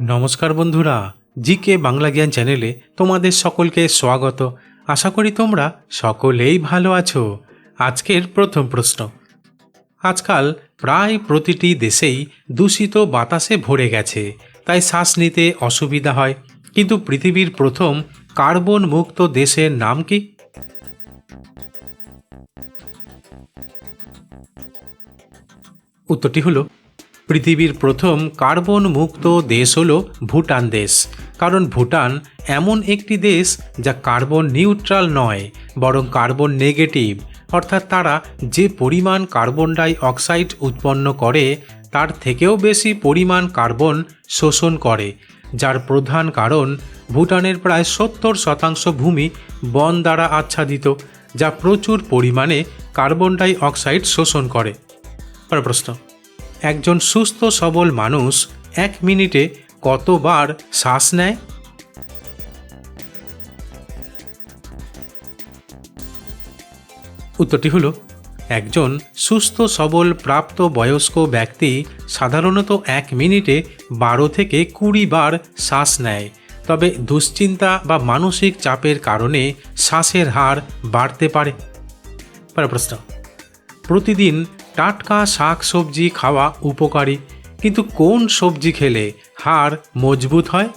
নমস্কার বন্ধুরা জি কে বাংলা জ্ঞান চ্যানেলে তোমাদের সকলকে স্বাগত। আশা করি তোমরা সকলেই ভালো আছো। আজকের প্রথম প্রশ্ন। আজকাল প্রায় প্রতিটি দেশেই দূষিত বাতাসে ভরে গেছে। তাই শ্বাস নিতে অসুবিধা হয়। কিন্তু পৃথিবীর প্রথম কার্বন মুক্ত দেশের নাম কি? উত্তরটি হলো পৃথিবীর প্রথম কার্বন মুক্ত দেশ হলো ভুটান দেশ। কারণ ভুটান এমন একটি দেশ যা কার্বন নিউট্রাল নয়, বরং কার্বন নেগেটিভ। অর্থাৎ তারা যে পরিমাণ কার্বন ডাই অক্সাইড উৎপন্ন করে, তার থেকেও বেশি পরিমাণ কার্বন শোষণ করে, যার প্রধান কারণ ভুটানের প্রায় সত্তর শতাংশ ভূমি বন দ্বারা আচ্ছাদিত, যা প্রচুর পরিমাণে কার্বন ডাই অক্সাইড শোষণ করে। প্রশ্ন। একজন সুস্থ সবল মানুষ এক মিনিটে কতবার শ্বাস নেয়? উত্তরটি হলো, একজন সুস্থ সবল প্রাপ্ত বয়স্ক ব্যক্তি সাধারণত এক মিনিটে বারো থেকে কুড়ি বার শ্বাস নেয়। তবে দুশ্চিন্তা বা মানসিক চাপের কারণে শ্বাসের হার বাড়তে পারে। প্রশ্ন, প্রতিদিন টাটকা শাক সবজি খাওয়া উপকারী, কিন্তু কোন সবজি খেলে হাড় মজবুত হয়?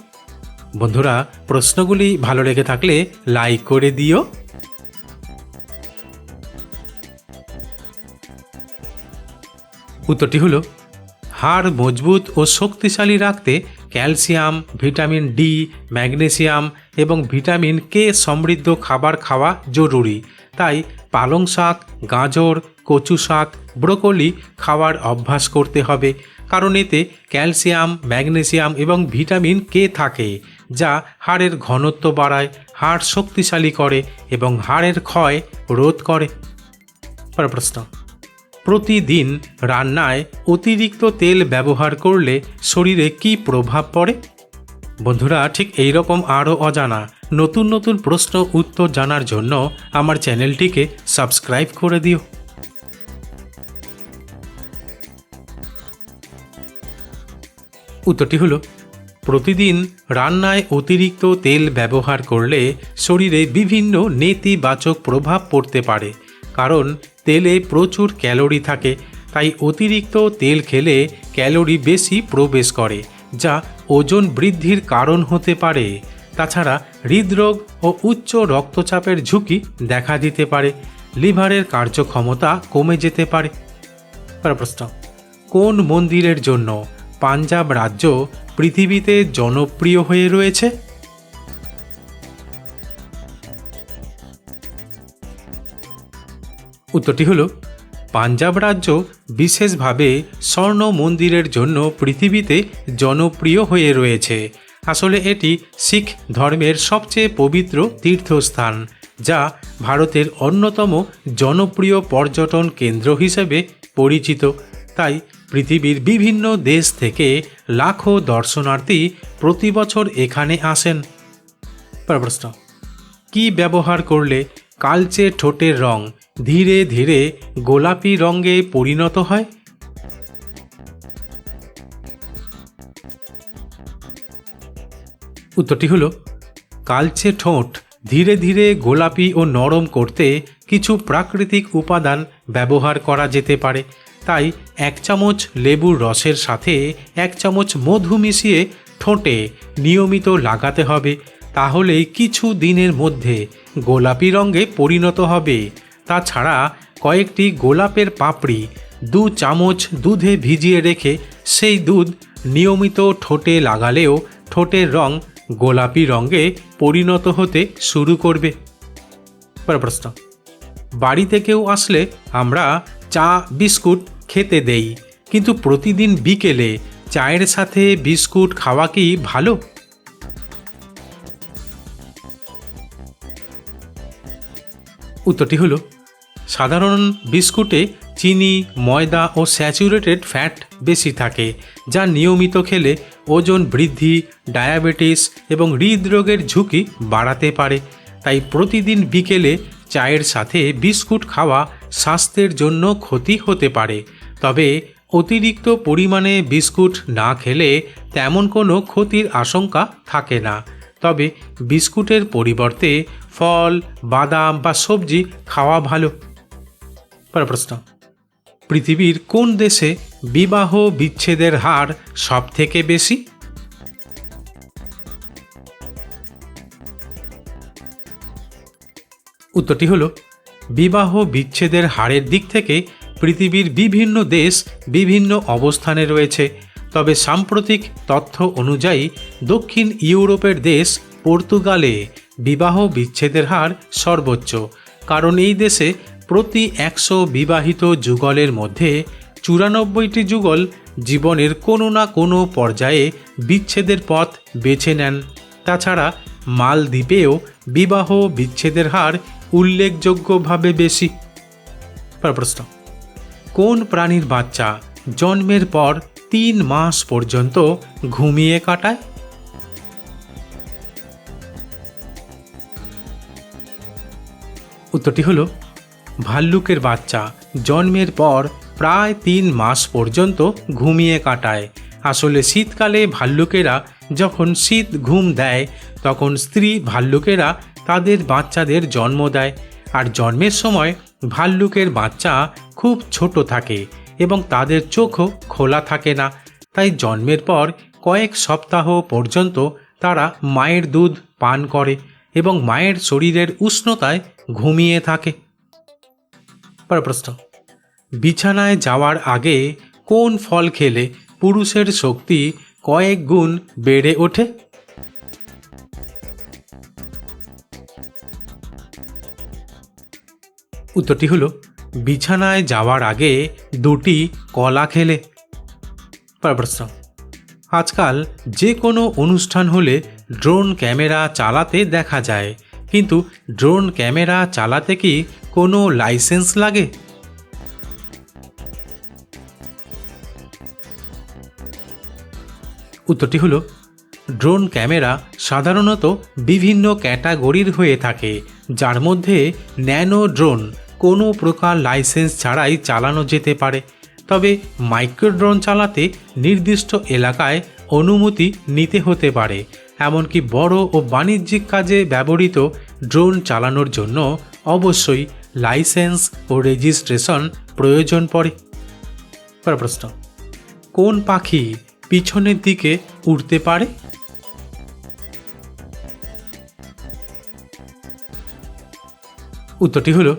বন্ধুরা, প্রশ্নগুলি ভালো লেগে থাকলে লাইক করে দিও। উত্তরটি হলো, হাড় মজবুত ও শক্তিশালী রাখতে ক্যালসিয়াম, ভিটামিন ডি, ম্যাগনেসিয়াম এবং ভিটামিন কে সমৃদ্ধ খাবার খাওয়া জরুরি। তাই পালং শাক, গাজর, কচু শাক, ব্রোকলি খাওয়ার অভ্যাস করতে হবে, কারণ এতে ক্যালসিয়াম, ম্যাগনেসিয়াম এবং ভিটামিন কে থাকে, যা হাড়ের ঘনত্ব বাড়ায়, হাড় শক্তিশালী করে এবং হাড়ের ক্ষয় রোধ করে। প্রশ্ন। প্রতিদিন রান্নায় অতিরিক্ত তেল ব্যবহার করলে শরীরে কি প্রভাব পড়ে? বন্ধুরা, ঠিক এই রকম আরও অজানা নতুন নতুন প্রশ্ন উত্তর জানার জন্য আমার চ্যানেলটিকে সাবস্ক্রাইব করে দিও। উত্তরটি হলো, প্রতিদিন রান্নায় অতিরিক্ত তেল ব্যবহার করলে শরীরে বিভিন্ন নেতিবাচক প্রভাব পড়তে পারে। কারণ তেলে প্রচুর ক্যালোরি থাকে, তাই অতিরিক্ত তেল খেলে ক্যালোরি বেশি প্রবেশ করে, যা ওজন বৃদ্ধির কারণ হতে পারে। তাছাড়া হৃদরোগ ও উচ্চ রক্তচাপের ঝুঁকি দেখা দিতে পারে, লিভারের কার্যক্ষমতা কমে যেতে পারে। প্রশ্ন, কোন মন্দিরের জন্য পাঞ্জাব রাজ্য পৃথিবীতে জনপ্রিয় হয়ে রয়েছে? উত্তরটি হলো, পাঞ্জাব রাজ্য বিশেষভাবে স্বর্ণ মন্দিরের জন্য পৃথিবীতে জনপ্রিয় হয়ে রয়েছে। আসলে এটি শিখ ধর্মের সবচেয়ে পবিত্র তীর্থস্থান, যা ভারতের অন্যতম জনপ্রিয় পর্যটন কেন্দ্র হিসেবে পরিচিত। তাই পৃথিবীর বিভিন্ন দেশ থেকে লাখো দর্শনার্থী প্রতি বছর এখানে আসেন। প্রশ্ন, কি ব্যবহার করলে কালচে ঠোঁটের রং ধীরে ধীরে গোলাপি রঙে পরিণত হয়। উত্তরটি হলো, কালচে ঠোঁট ধীরে ধীরে গোলাপি ও নরম করতে কিছু প্রাকৃতিক উপাদান ব্যবহার করা যেতে পারে। তাই এক চামচ লেবুর রসের সাথে এক চামচ মধু মিশিয়ে ঠোঁটে নিয়মিত লাগাতে হবে। তাহলেই কিছু দিনের মধ্যে গোলাপি রঙে পরিণত হবে। তাছাড়া কয়েকটি গোলাপের পাপড়ি দু চামচ দুধে ভিজিয়ে রেখে সেই দুধ নিয়মিত ঠোঁটে লাগালেও ঠোঁটের রং গোলাপি রঙে পরিণত হতে শুরু করবে। প্রশ্ন। বাড়িতে কেউ আসলে আমরা চা, বিস্কুট খেতে দেই, কিন্তু প্রতিদিন বিকেলে চায়ের সাথে বিস্কুট খাওয়া কি ভালো? উত্তরটি হলো সাধারণ বিস্কুটে চিনি, ময়দা ও স্যাচুরেটেড ফ্যাট বেশি থাকে, যা নিয়মিত খেলে ওজন বৃদ্ধি, ডায়াবেটিস এবং হৃদরোগের ঝুঁকি বাড়াতে পারে। তাই প্রতিদিন বিকেলে চায়ের সাথে বিস্কুট খাওয়া স্বাস্থ্যের জন্য ক্ষতি হতে পারে। তবে অতিরিক্ত পরিমাণে বিস্কুট না খেলে তেমন কোনো ক্ষতির আশঙ্কা থাকে না। তবে বিস্কুটের পরিবর্তে ফল, বাদাম বা সবজি খাওয়া ভালো। পরের প্রশ্ন। পৃথিবীর কোন দেশে বিবাহ বিচ্ছেদের হার সব থেকে বেশি? উত্তরটি হলো, বিবাহ বিচ্ছেদের হারের দিক থেকে পৃথিবীর বিভিন্ন দেশ বিভিন্ন অবস্থানে রয়েছে। তবে সাম্প্রতিক তথ্য অনুযায়ী, দক্ষিণ ইউরোপের দেশ পর্তুগালে বিবাহ বিচ্ছেদের হার সর্বোচ্চ। কারণ এই দেশে প্রতি একশো বিবাহিত যুগলের মধ্যে চুরানব্বইটি যুগল জীবনের কোনো না কোনো পর্যায়ে বিচ্ছেদের পথ বেছে নেন। তাছাড়া মালদ্বীপেও বিবাহ বিচ্ছেদের হার উল্লেখযোগ্যভাবে বেশি। প্রশ্ন। কোন প্রাণীর বাচ্চা জন্মের পর তিন মাস পর্যন্ত ঘুমিয়ে কাটায়? উত্তরটি হলো ভাল্লুকের বাচ্চা জন্মের পর প্রায় তিন মাস পর্যন্ত ঘুমিয়ে কাটায়। আসলে শীতকালে ভাল্লুকেরা যখন শীত ঘুম দেয়, তখন স্ত্রী ভাল্লুকেরা তাদের বাচ্চাদের জন্ম দেয়। আর জন্মের সময় ভাল্লুকের বাচ্চা খুব ছোট থাকে এবং তাদের চোখও খোলা থাকে না। তাই জন্মের পর কয়েক সপ্তাহ পর্যন্ত তারা মায়ের দুধ পান করে এবং মায়ের শরীরের উষ্ণতায় ঘুমিয়ে থাকে। পরের প্রশ্ন বিছানায় যাওয়ার আগে কোন ফল খেলে পুরুষের শক্তি কয়েক গুণ বেড়ে ওঠে? উত্তরটি হলো, বিছানায় যাওয়ার আগে দুটি কলা খেলে। প্রশ্ন আজকাল যে কোনো অনুষ্ঠান হলে ড্রোন ক্যামেরা চালাতে দেখা যায়। কিন্তু ড্রোন ক্যামেরা চালাতে কি কোনো লাইসেন্স লাগে? উত্তরটি হলো, ড্রোন ক্যামেরা সাধারণত বিভিন্ন ক্যাটাগরির হয়ে থাকে, যার মধ্যে ন্যানো ড্রোন কোনো প্রকার লাইসেন্স ছাড়াই চালানো যেতে পারে। তবে মাইক্রো ড্রোন চালাতে নির্দিষ্ট এলাকায় অনুমতি নিতে হতে পারে এমনকি বড় ও বাণিজ্যিক কাজে ব্যবহৃত ড্রোন চালানোর জন্য অবশ্যই লাইসেন্স ও রেজিস্ট্রেশন প্রয়োজন পড়ে। প্রশ্ন, কোন পাখি পিছনের দিকে উড়তে পারে? উত্তরটি হলো,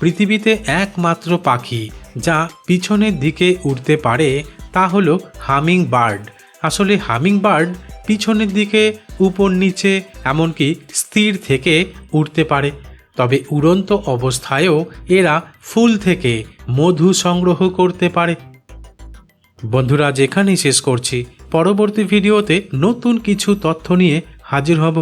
পৃথিবীতে একমাত্র পাখি যা পিছনের দিকে উড়তে পারে তা হল হামিং বার্ড আসলে হামিং বার্ড পিছনের দিকে, উপর নিচে, এমনকি স্থির থেকে উঠতে পারে। তবে উড়ন্ত অবস্থায়ও এরা ফুল থেকে মধু সংগ্রহ করতে পারে। বন্ধুরা যেখানেই শেষ করছি। পরবর্তী ভিডিওতে নতুন কিছু তথ্য নিয়ে হাজির হব।